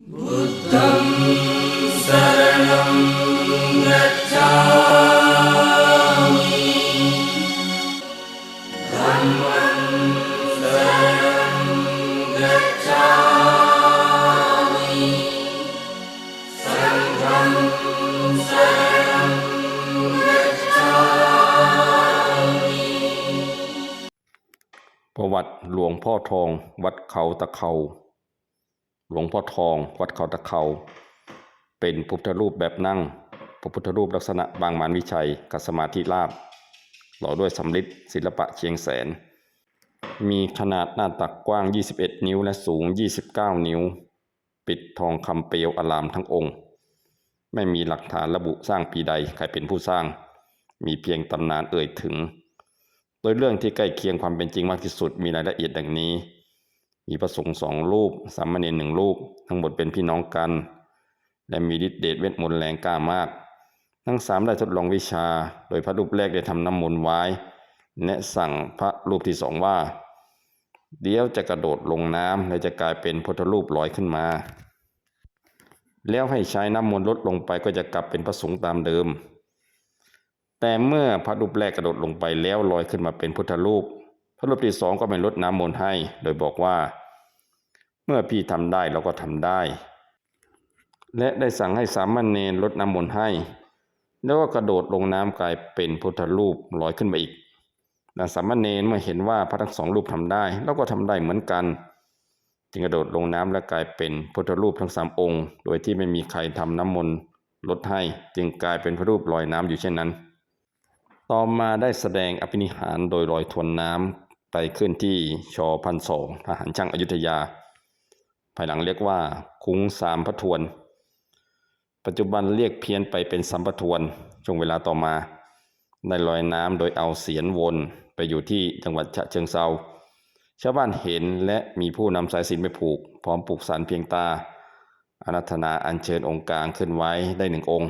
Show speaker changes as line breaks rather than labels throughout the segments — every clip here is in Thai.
बुद्धं शरणं गच्छामि धम्मं शरणं गच्छामि सङ्घं शरणं गच्छामि
ประวัติหลวงพ่อทอง วัดเขาตะเขา หลวงพ่อทอง วัดเขาตะเขาเป็นพุทธรูปแบบนั่ง พระพุทธรูปลักษณะบางมานวิชัยกัสมาธิราบหล่อด้วยสำริดศิลปะเชียงแสน มีขนาดหน้าตักกว้าง 21 นิ้วและสูง 29 นิ้ว ปิดทองคำเปลวอลามทั้งองค์ ไม่มีหลักฐานระบุสร้างปีใดใครเป็นผู้สร้าง มีเพียงตำนานเอ่ยถึง โดยเรื่องที่ใกล้เคียงความเป็นจริงมากที่สุดมีรายละเอียดดังนี้ มีพระสงฆ์สองรูป สามเณรหนึ่งรูป ทั้งหมดเป็นพี่น้องกัน และมีฤทธิเดชเวทมนต์แรงกล้ามาก ทั้งสามได้ทดลองวิชา โดยพระรูปแรกได้ทำน้ำมนต์ไว้แนะสั่งพระรูปที่สองว่า เดี๋ยวจะกระโดดลงน้ำและจะกลายเป็นพุทธรูปลอยขึ้นมา แล้วให้ใช้น้ำมนต์ลดลงไปก็จะกลับเป็นพระสงฆ์ตามเดิม แต่เมื่อพระรูปแรกกระโดดลงไปแล้วลอยขึ้นมาเป็นพุทธรูป พระรูปที่สองก็ไม่ลดน้ำมนต์ให้ โดยบอกว่า เมื่อพี่ทำได้เราก็ทำได้ และได้สั่งให้สามเณรลดน้ำมนต์ให้ แล้วก็กระโดดลงน้ำกลายเป็นพุทธรูปลอยขึ้นมาอีกและสามเณรเมื่อเห็นว่าพระทั้งสองรูปทำได้เราก็ทำได้เหมือนกัน จึงกระโดดลงน้ำและกลายเป็นพุทธรูปทั้งสามองค์ โดยที่ไม่มีใครทำน้ำมนต์ลดให้ จึงกลายเป็นพระรูปลอยน้ำอยู่เช่นนั้น ต่อมาได้แสดงอภินิหารโดยลอยทวนน้ำ ไปขึ้นที่ชอพันสองทหารช่างอายุธยา ภายหลังเรียกว่าคุ้งสามพระทวน ปัจจุบันเรียกเพี้ยนไปเป็นสัมปทวน ช่วงเวลาต่อมา ได้ลอยน้ำโดยเอาเสียนวนไปอยู่ที่จังหวัดฉะเชิงเซาชาวบ้านเห็นและมีผู้นำสายสินไปผูก พร้อมปลูกสารเพียงตาอารัธนาอัญเชิญองค์กลางขึ้นไว้ได้หนึ่งองค์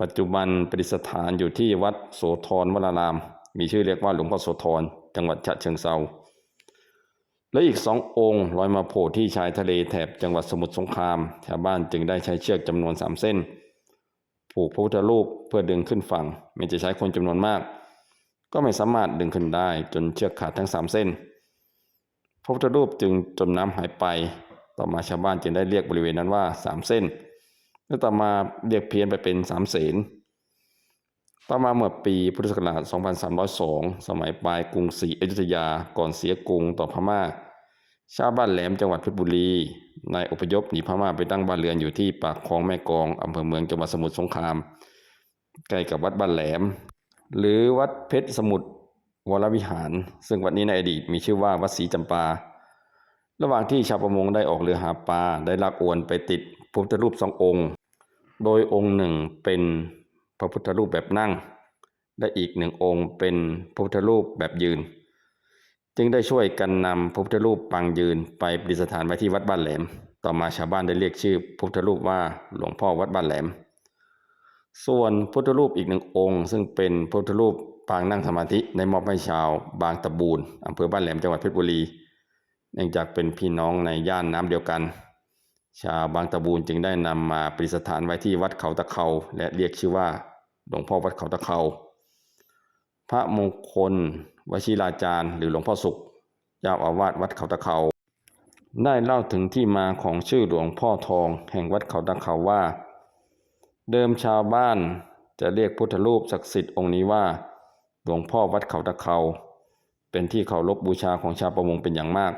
ปัจจุบันประดิษฐานอยู่ที่วัดโสธรวราราม มีชื่อเรียกว่าหลวงพ่อโสธรจังหวัดฉะเชิงเซาและอีกสององค์ลอยมาโผล่ที่ชายทะเลแถบจังหวัดสมุทรสงคราม ชาวบ้านจึงได้ใช้เชือกจำนวนสามเส้น ผูกพระพุทธรูปเพื่อดึงขึ้นฝั่งไม่จะใช้คนจำนวนมาก ก็ไม่สามารถดึงขึ้นได้จนเชือกขาดทั้งสามเส้น พระพุทธรูปจึงจมน้ำหายไป ต่อมาชาวบ้านจึงได้เรียกบริเวณนั้นว่าสามเส้น แล้วต่อมาเรียกเพี้ยนไปเป็นสามเสน ต่อมาเมื่อปีพุทธศักราช 2302 สมัยปลายกรุงศรีอยุธยาก่อนเสียกรุงต่อพม่า ชาวบ้านแหลมจังหวัดเพชรบุรีนายอพยพหนีพม่าไปตั้งบ้านเรือนอยู่ที่ปากคลองแม่กองอำเภอเมืองจังหวัดสมุทรสงคราม ใกล้กับวัดบ้านแหลม หรือวัดเพชรสมุทรวรวิหาร ซึ่งวัดนี้ในอดีตมีชื่อว่าวัดศรีจำปา ระหว่างที่ชาวประมงได้ออกเรือหาปลาได้ลากอวนไปติดพระพุทธรูปสององค์ โดยองค์หนึ่งเป็น พระพุทธรูปแบบนั่ง และอีกหนึ่งองค์เป็นพระพุทธรูปแบบยืน จึงได้ช่วยกันนำพระพุทธรูปปางยืนไปประดิษฐานไว้ที่วัดบ้านแหลม ต่อมาชาวบ้านได้เรียกชื่อพระพุทธรูปว่าหลวงพ่อวัดบ้านแหลม ส่วนพุทธรูปอีกหนึ่งองค์ ซึ่งเป็นพระพุทธรูปปางนั่งสมาธิในมอบให้ชาว บางตะบูนอำเภอบ้านแหลมจังหวัดเพชรบุรี เนื่องจากเป็นพี่น้องในย่านน้ำเดียวกัน ชาวบางตะบูนจึงได้นำมาประดิษฐานไว้ที่วัดเขาตะเขาและเรียกชื่อว่า หลวงพ่อวัดเขาตะเขาพระมงคลวชิราจารย์ หรือหลวงพ่อสุขเจ้าอาวาสวัดเขาตะเขาได้เล่าถึงที่มาของชื่อหลวงพ่อทอง แห่งวัดเขาตะเขาว่า เดิมชาวบ้านจะเรียกพุทธรูปศักดิ์สิทธิ์องค์นี้ว่า หลวงพ่อวัดเขาตะเขาเป็นที่เคารพบูชาของชาวประมงเป็นอย่างมาก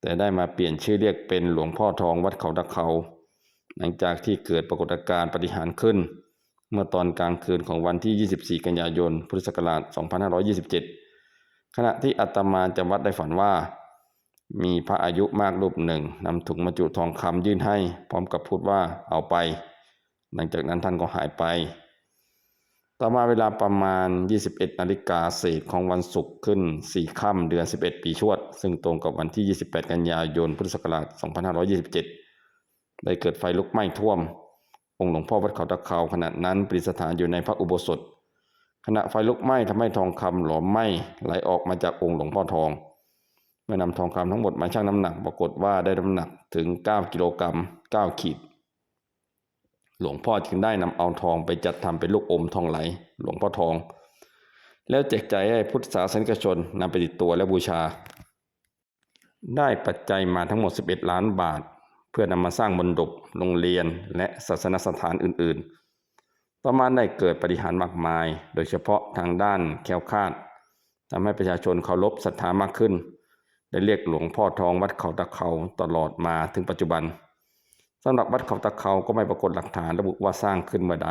แต่ได้มาเปลี่ยนชื่อเรียกเป็นหลวงพ่อทองวัดเขาตะเขาหลังจากที่เกิดปรากฏการณ์ปฏิหารขึ้น เมื่อตอนกลางคืนของวันที่ 24 กันยายน พุทธศักราช 2527 ขณะที่อาตมาจำวัดได้ฝันว่า มีพระอายุมากรูปหนึ่งนำถุงบรรจุทองคำยื่นให้ พร้อมกับพูดว่าเอาไป หลังจากนั้นท่านก็หายไป ต่อมาเวลาประมาณ 21นาฬิกาเศษของวันศุกร์ขึ้น 4 ค่ำเดือน 11 ปีชวด ซึ่งตรงกับวันที่ 28 กันยายน พุทธศักราช 2527 ได้เกิดไฟลุกไหม้ท่วม องค์หลวงพ่อวัดเขาตะเขาขณะนั้นประดิษฐานอยู่ในพระอุโบสถ ขณะไฟลุกไหม้ทำให้ทองคำหลอมไหม้ไหลออกมาจากองค์หลวงพ่อทอง เมื่อนำทองคำทั้งหมดมาชั่งน้ำหนัก ปรากฏว่าได้น้ำหนักถึง 9 กิโลกรัม 9 ขีด หลวงพ่อจึงได้นำเอาทองไปจัดทำเป็นลูกอมทองไหล หลวงพ่อทอง แล้วแจกจ่ายให้พุทธศาสนิกชนนำไปติดตัวและบูชา ได้ปัจจัยมาทั้งหมด 11 ล้านบาท พื่อนำมาสร้างมณฑปโรงเรียนและศาสนสถานอื่นๆ ต่อมาได้เกิดปฏิหารมากมาย โดยเฉพาะทางด้านแคล้วคาดทำให้ประชาชนเคารพศรัทธามากขึ้น ได้เรียกหลวงพ่อทองวัดเขาตะเขาตลอดมาถึงปัจจุบันสำหรับวัดเขาตะเขาก็ไม่ปรากฏหลักฐานระบุว่าสร้างขึ้นเมื่อใด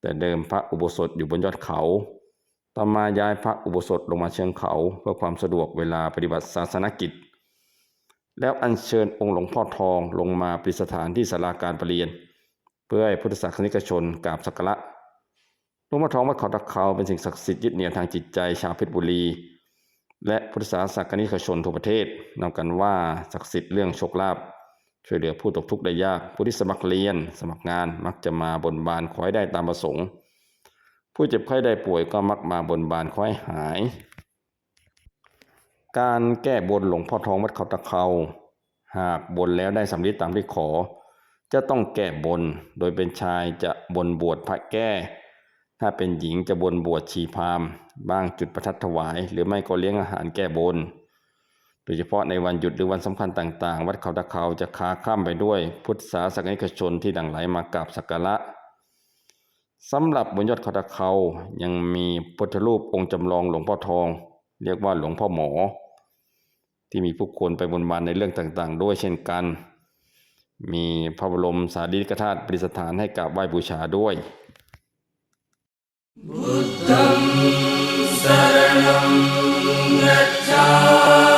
แต่เดิมพระอุโบสถอยู่บนยอดเขา ต่อมาย้ายพระอุโบสถลงมาเชิงเขา เพื่อความสะดวกเวลาปฏิบัติศาสนกิจ แล้วอัญเชิญองค์หลวงพ่อทองลงมาประดิษฐานที่ศาลาการประเรียน เพื่อให้พุทธศาสนิกชนกราบสักการะหลวงพ่อทองวัดเขาตะเขาเป็นสิ่งศักดิ์สิทธิ์ยึดเหนี่ยวทางจิตใจชาวเพชรบุรี และพุทธศาสนิกชนทั่วประเทศนำกันว่าศักดิ์สิทธิ์เรื่องโชคลาภช่วยเหลือผู้ตกทุกข์ได้ยากผู้ที่สมัครเรียน สมัครงานมักจะมาบนบานขอให้ได้ตามประสงค์ ผู้เจ็บไข้ได้ป่วยก็มักมาบนบานขอให้หาย การแก้บนหลวงพ่อทองวัดเขาตะเขาหากบนแล้วได้สำเร็จตามที่ขอ จะต้องแก้บน โดยเป็นชายจะบนบวชพระแก้ ถ้าเป็นหญิงจะบนบวชชีพามบ้างจุดประทัดถวาย หรือไม่ก็เลี้ยงอาหารแก้บน โดยเฉพาะในวันหยุดหรือวันสำคัญต่างๆ วัดเขาตะเขาจะค้าข้ามไปด้วยพุทธศาสนิกชนที่ดังไหลมากราบสักการะสำหรับบนยอดเขาตะเขายังมีพุทธรูปองค์จำลองหลวงพ่อทอง เรียกว่าหลวงพ่อหมอ ที่มีผู้คนไปบนบานในเรื่องต่างๆ ด้วยเช่นกัน มีพระบรมสารีริกธาตุปริสถานให้กราบไหว้บูชาด้วย
บุตรสรณังกัจจา